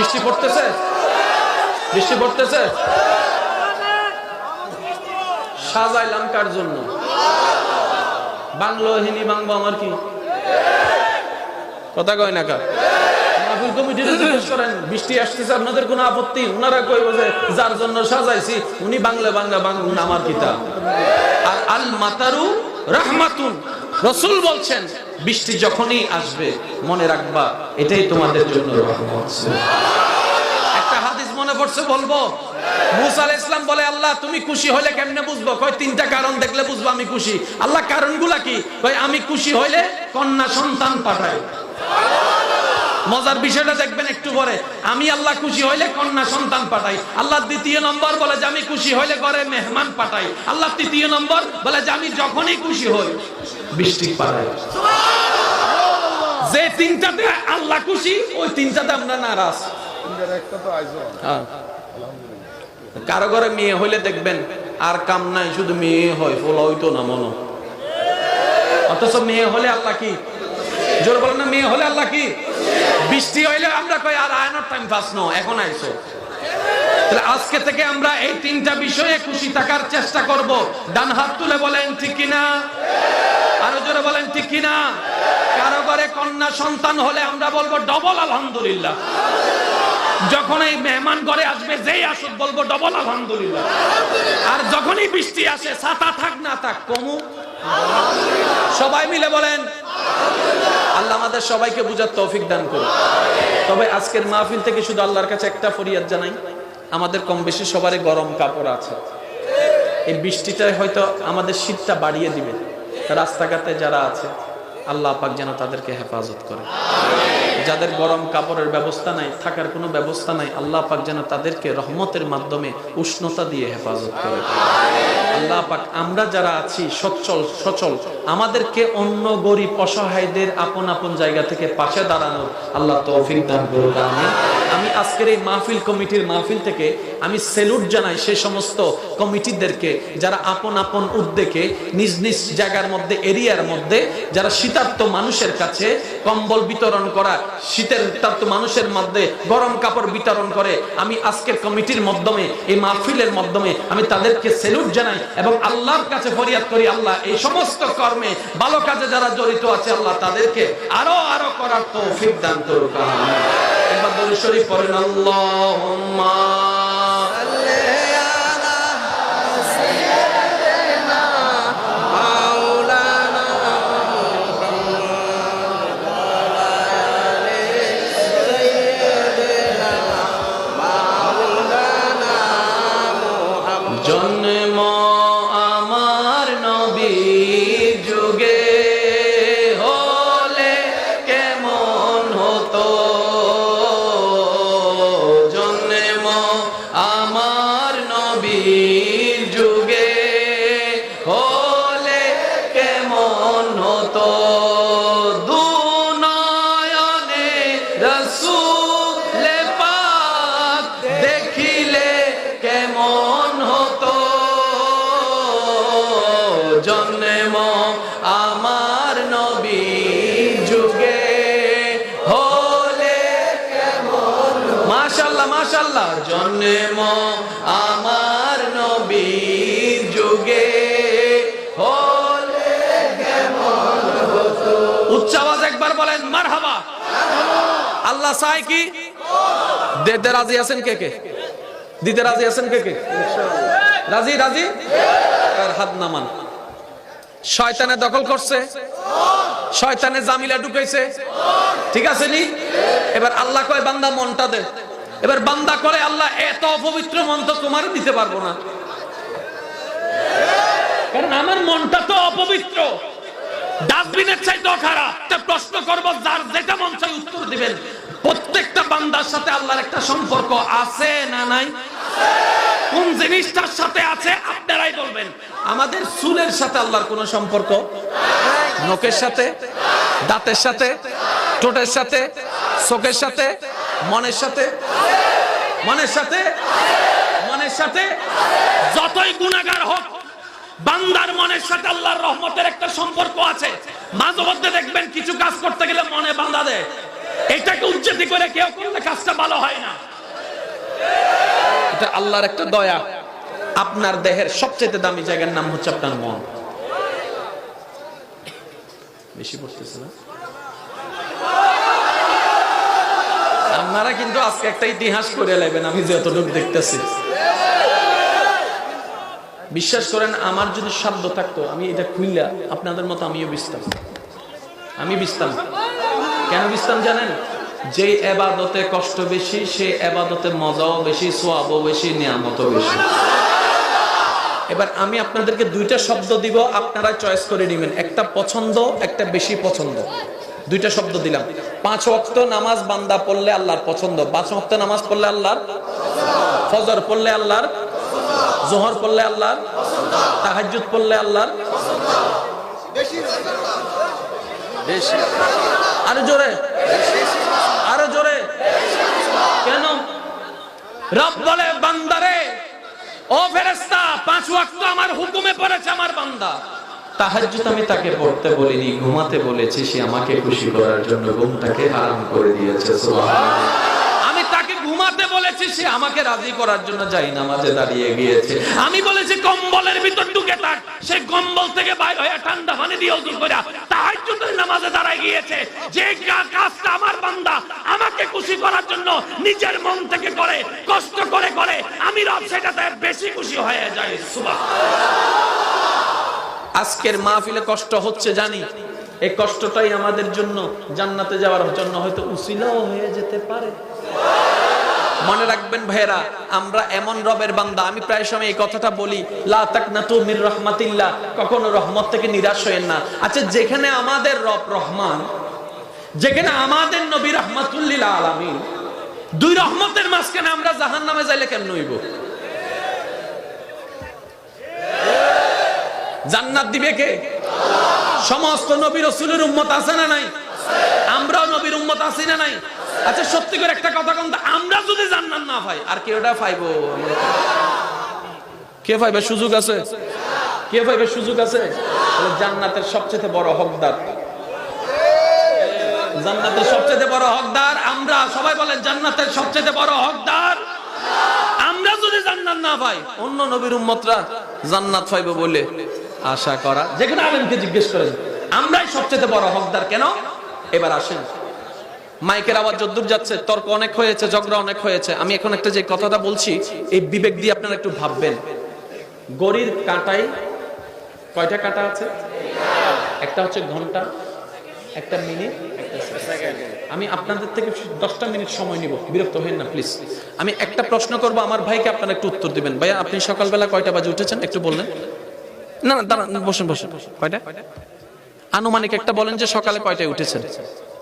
বৃষ্টি পড়তেছে? বৃষ্টি পড়তেছে? সাজাইলাম কার জন্য? বাংলো হিনি বাংবো আমার কি? কথা কয় না কার? বৃষ্টি আসতেছে, আপনাদের কোনো আপত্তি? ওনারা কইব যে, যার জন্য সাজাইছি, উনি বাংলা বাংলা বাংলা আমার কিতাব। আর আল মাতারু রাহমাতুন, রসুল বলছেন বৃষ্টি যখনই আসবে, মনে রাখবা, এটাই তোমাদের জন্য একটা হাদিস মনে পড়ছে, বলব? মুসা আলাইহিস ইসলাম বলে, আল্লাহ, তুমি খুশি হলে কেমনে বুঝব? কয়, তিনটা কারণ দেখলে বুঝব আমি খুশি। আল্লাহ, কারণগুলা কি? কয়, আমি খুশি হইলে কন্যা সন্তান পাঠাই মজার বিষয়টা দেখবেন একটু পরে। আমি আল্লাহ খুশি হইলে কন্যা সন্তান পাঠাই। আল্লাহ দ্বিতীয় নম্বর বলে যে আমি খুশি হইলে ঘরে মেহমান পাঠাই। আল্লাহ তৃতীয় নম্বর বলে যে আমি যখনই খুশি হই, বৃষ্টি পাঠাই যে তিনটাতে আল্লাহ খুশি, ওই তিনটাতে আমরা নারাজ। হ্যাঁ। কারও ঘরে মেয়ে হইলে দেখবেন আর কাম নাই, শুধু মেয়ে হয়, ফোলা হইতো না মনো। অথচ মেয়ে হলে আল্লাহ কি? জোর বলেন না, মেয়ে হলে আল্লাহ কি? বৃষ্টি হইলে আমরা কই, আর আয়নার টাইম পাস নো, এখন আইসো। তাহলে আজকে থেকে আমরা এই তিনটা বিষয়ে খুশি থাকার চেষ্টা করব। ডান হাত তুলে বলেন, ঠিক কিনা? আরও জোরে বলেন, ঠিক কিনা? কারও ঘরে কন্যা সন্তান হলে আমরা বলব, ডবল আলহামদুলিল্লাহ। যখন এই মেহমান ঘরে আসবে, যেই আসুক, বলব, ডবল আলহামদুলিল্লাহ। আর যখনই বৃষ্টি আসে ছাতা থাক না থাক, কমু। সবাই মিলে বলেন আল্লাহ আমাদের সবাইকে বুঝার তৌফিক দান করুন। তবে আজকের মাহফিল থেকে শুধু আল্লাহর কাছে একটা ফরিয়াদ জানাই, আমাদের কম বেশি সবারই গরম কাপড় আছে। এই বৃষ্টিটাই হয়তো আমাদের শীতটা বাড়িয়ে দিবে। রাস্তাঘাটে যারা আছে, আল্লাহ পাক যেন তাদেরকে হেফাজত করে। যাদের গরম কাপড়ের ব্যবস্থা নাই, থাকার কোনো ব্যবস্থা নাই, আল্লাহ পাক যেন তাদেরকে রহমতের মাধ্যমে উষ্ণতা দিয়ে হেফাজত করে। আল্লাহ পাক, আমরা যারা আছি, সচ্ছল, সচল, আমাদেরকে অন্য গরিব, অসহায়দের আপন আপন জায়গা থেকে পাশে দাঁড়ানোর আল্লাহ তৌফিক দান করুক আমি আজকের এই মাহফিল কমিটির মাহফিল থেকে আমি সেলুট জানাই সমস্ত কমিটিদেরকে যারা আপন আপন উদ্যোগে, নিজ নিজ জায়গার মধ্যে, এরিয়ার মধ্যে, যারা শীতার্থ মানুষের কাছে কম্বল বিতরণ করা, শীতের তাপ্ত মানুষের মধ্যে গরম কাপড় বিতরণ করে, আমি আজকের কমিটির মাধ্যমে, এই মাহফিলের মাধ্যমে আমি তাদেরকে সেলুট জানাই। এবং আল্লাহর কাছে ফরিয়াদ করি, আল্লাহ, এই সমস্ত কর্মে ভালো কাজে যারা জড়িত আছে, আল্লাহ তাদেরকে আরও আরও করার তৌফিক দান করুক। একবার দরুদ শরীফ পড়েন, আল্লাহুম্মা জন্ম আমার নবী যুগে হলে মাশাল্লাহ মাশাল্লাহ, জন্ম আমার নবী যুগে হলে কেমন? হতো উচ্চ আওয়াজ একবার বলেন, মারহাবা। আল্লাহ চাই কি? দিতে রাজি আছেন কে কে? দিতে রাজি আছেন কে কে? রাজি রাজি? আর হাত নামান? শয়তানে দখল করছে। শয়তানে জামিলা ঢুকাইছে। ঠিক আছে নি? এবার আল্লাহ কয়, বান্দা, মনটা দে। এবার বান্দা করে, আল্লাহ, এত অপবিত্র মন তো তোমার দিতে পারব না। কারণ আমার মনটা তো অপবিত্র। ডাস্টবিনের খারাপ। তা প্রশ্ন করব, যার যেটা মন চাই উত্তর দিবেন। প্রত্যেকটা বান্দার সাথে আল্লাহর একটা সম্পর্ক আছে না নাই? কোন জিনিসটার সাথে আছে? আপনারাই বলবেন, আমাদের চুলের সাথে আল্লাহর কোনো সম্পর্ক? নখের সাথে, দাঁতের সাথে, ঠোঁটের সাথে, চোখের সাথে, মনের সাথে? মনের সাথে? মনের সাথে? যতই গুণাগার হোক, বান্দার মনের সাথে আল্লাহর রহমতের একটা সম্পর্ক আছে। মাঝে মধ্যে দেখবেন কিছু কাজ করতে গেলে মনে বান্ধা দেয়। এটাকে বেউজ্জতি করে কেউ করলে কাজটা ভালো হয় না। এটা আল্লাহর একটা দয়া। আপনার দেহের সবচেয়ে দামি জায়গার নাম হচ্ছে আপনার মন। বেশি পড়তেছে না? আপনারা কিন্তু আজকে একটা ইতিহাস করে নেবেন আমি যতটুকু দেখতেছি। বিশ্বাস করেন, আমার যদি শব্দ থাকতো, আমি এটা খুললা আপনাদের মতো আমিও বিস্তাম। আমি বিস্তাম। কেন বিস্তাম জানেন? যে এবাদতে কষ্ট বেশি, সে এবাদতে মজাও বেশি, সোয়াবও বেশি, নিয়ামতও বেশি। এবার আমি আপনাদেরকে দুইটা শব্দ দিব আপনারা চয়েস করে নেবেন। একটা পছন্দ একটা বেশি পছন্দ। দুইটা শব্দ দিলাম। পাঁচ ওয়াক্ত নামাজ বান্দা পড়লে আল্লাহর পছন্দ। পাঁচ ওয়াক্ত নামাজ পড়লে আল্লাহর ফজর পড়লে আল্লাহর জোহর পড়লে আল্লাহর তাহাজ্জুদ পড়লে আল্লাহর আরও জোরে। আরও জোরে। কেন? রব বলে বান্দারে ও ফেরেস্তা পাঁচ ওয়াক্ত আমার হুকুমে পড়েছে আমার বান্দা। তাহাজ্জুদ আমি তাকে পড়তে বলিনি ঘুমাতে বলেছি সে আমাকে খুশি করার জন্য ঘুমটাকে হারাম করে দিয়েছে আমি তাকে ঘুমাতে বলেছি সে আমাকে রাজি করার জন্য যাই নামাজে দাঁড়িয়ে গিয়েছে। আমি বলেছি কম্বলের ভিতর ঢুকে থাক। সে কম্বল থেকে বাইর হয়ে ঠান্ডা পানি দিয়ে ওযু করে তাহাজ্জুদের নামাজে দাঁড়ায় গিয়েছে। যে কাজটা আমার বান্দা আমাকে খুশি করার জন্য নিজের মন থেকে করে কষ্ট করে করে আমি রব সেটাতে বেশি খুশি হয়ে যাই। আজকের মাহফিলে কষ্ট হচ্ছে জানি। এই কষ্টটাই আমাদের জন্য জান্নাতে যাওয়ার জন্য হয়তো উসিলাও হয়ে যেতে পারে। মনে রাখবেন ভাইরা আমরা এমন রবের বান্দা। আমি প্রায় সময় এই কথাটা বলি মির রাহমাতিল্লাহ। কখনো রহমত থেকে নিরাশ হয়েন না। আচ্ছা যেখানে আমাদের রব রহমান যেখানে আমাদের নবী রহমাতুল্লিল আলামিন। দুই রহমতের মাঝখানে আমরা জাহান্নামে যাইলে কেমন হইব? জান্নাত দিবে কে? সমস্ত নবীর রসুলের উম্মত আছে না নাই? আমরাও নবীর উম্মত আছি না নাই? আচ্ছা সত্যি করে একটা কথা কোন আমরা যদি জান্নাত না পাই, আর কেউ ওটা পাইবো? কে পাইবে সুযোগ আছে? কে পাইবে সুযোগ আছে? জান্নাতের সবচেয়ে বড় হকদার। জান্নাতের সবচেয়ে বড় হকদার। আমরা সবাই বলেন জান্নাতের সবচেয়ে বড় হকদার। আমরা যদি জান্নাত না পাই, অন্য নবীর উম্মতরা জান্নাত পাইবে বলে আশা করা। যেখানে আলেমকে জিজ্ঞেস করেন, আমরাই সবচেয়ে বড় হকদার কেন? এবার আসেন। মাইকের আওয়াজ যদ্দূর যাচ্ছে, তর্ক অনেক হয়েছে, ঝগড়া অনেক হয়েছে। আমি এখন একটা যে কথাটা বলছি, এই বিবেক দিয়ে আপনারা একটু ভাববেন। গড়ির কাঁটাই কয়টা কাঁটা আছে? একটা হচ্ছে ঘণ্টা, একটা মিনিট। আমি আপনাদের থেকে দশটা মিনিট সময় নিব। বিরক্ত হবেন না প্লিজ আমি একটা প্রশ্ন করব, আমার ভাইকে আপনারা একটু উত্তর দিবেন। ভাইয়া, আপনি সকালবেলা কয়টা বাজে উঠেছেন? একটু বললেন। না না, দাঁড়ান, বসেন বসেন। কয়টা? আনুমানিক একটা বলেন যে সকালে কয়টায় উঠেছেন?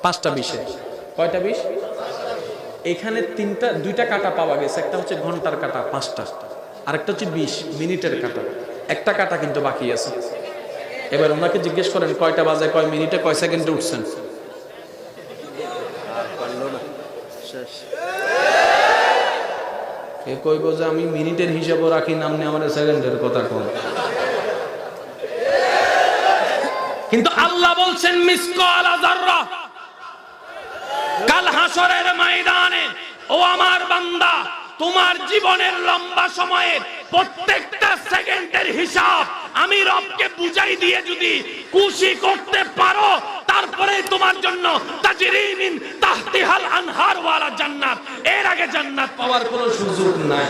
পাঁচটা বিশে। কয়টা বিশ? এখানে তিনটা, দুইটা কাটা পাওয়া গেছে। একটা হচ্ছে ঘণ্টার কাটা, পাঁচটা। আরেকটা হচ্ছে বিশ মিনিটের কাটা। একটা কাটা কিন্তু বাকি আছে। এবার ওনাকে জিজ্ঞেস করেন, কয়টা বাজে, কয় মিনিটে, কয় সেকেন্ডে উঠছেন? এ কইব যে আমি মিনিটের হিসাবও রাখি নামনি আমার সেকেন্ডের কথা কোন। কিন্তু আল্লাহ বলছেন মিসকাল যাররা কাল হাসরের ময়দানে ও আমার বান্দা তোমার জীবনের লম্বা সময়ের প্রত্যেকটা সেকেন্ডের হিসাব আমি রবকে বুঝাই দিয়ে যদি খুশি করতে পারো তারপরে তোমার জন্য তাজরিমিন তাহতিহাল আনহার ওয়ালা জান্নাত। এর আগে জান্নাত পাওয়ার কোনো সুযোগ নাই।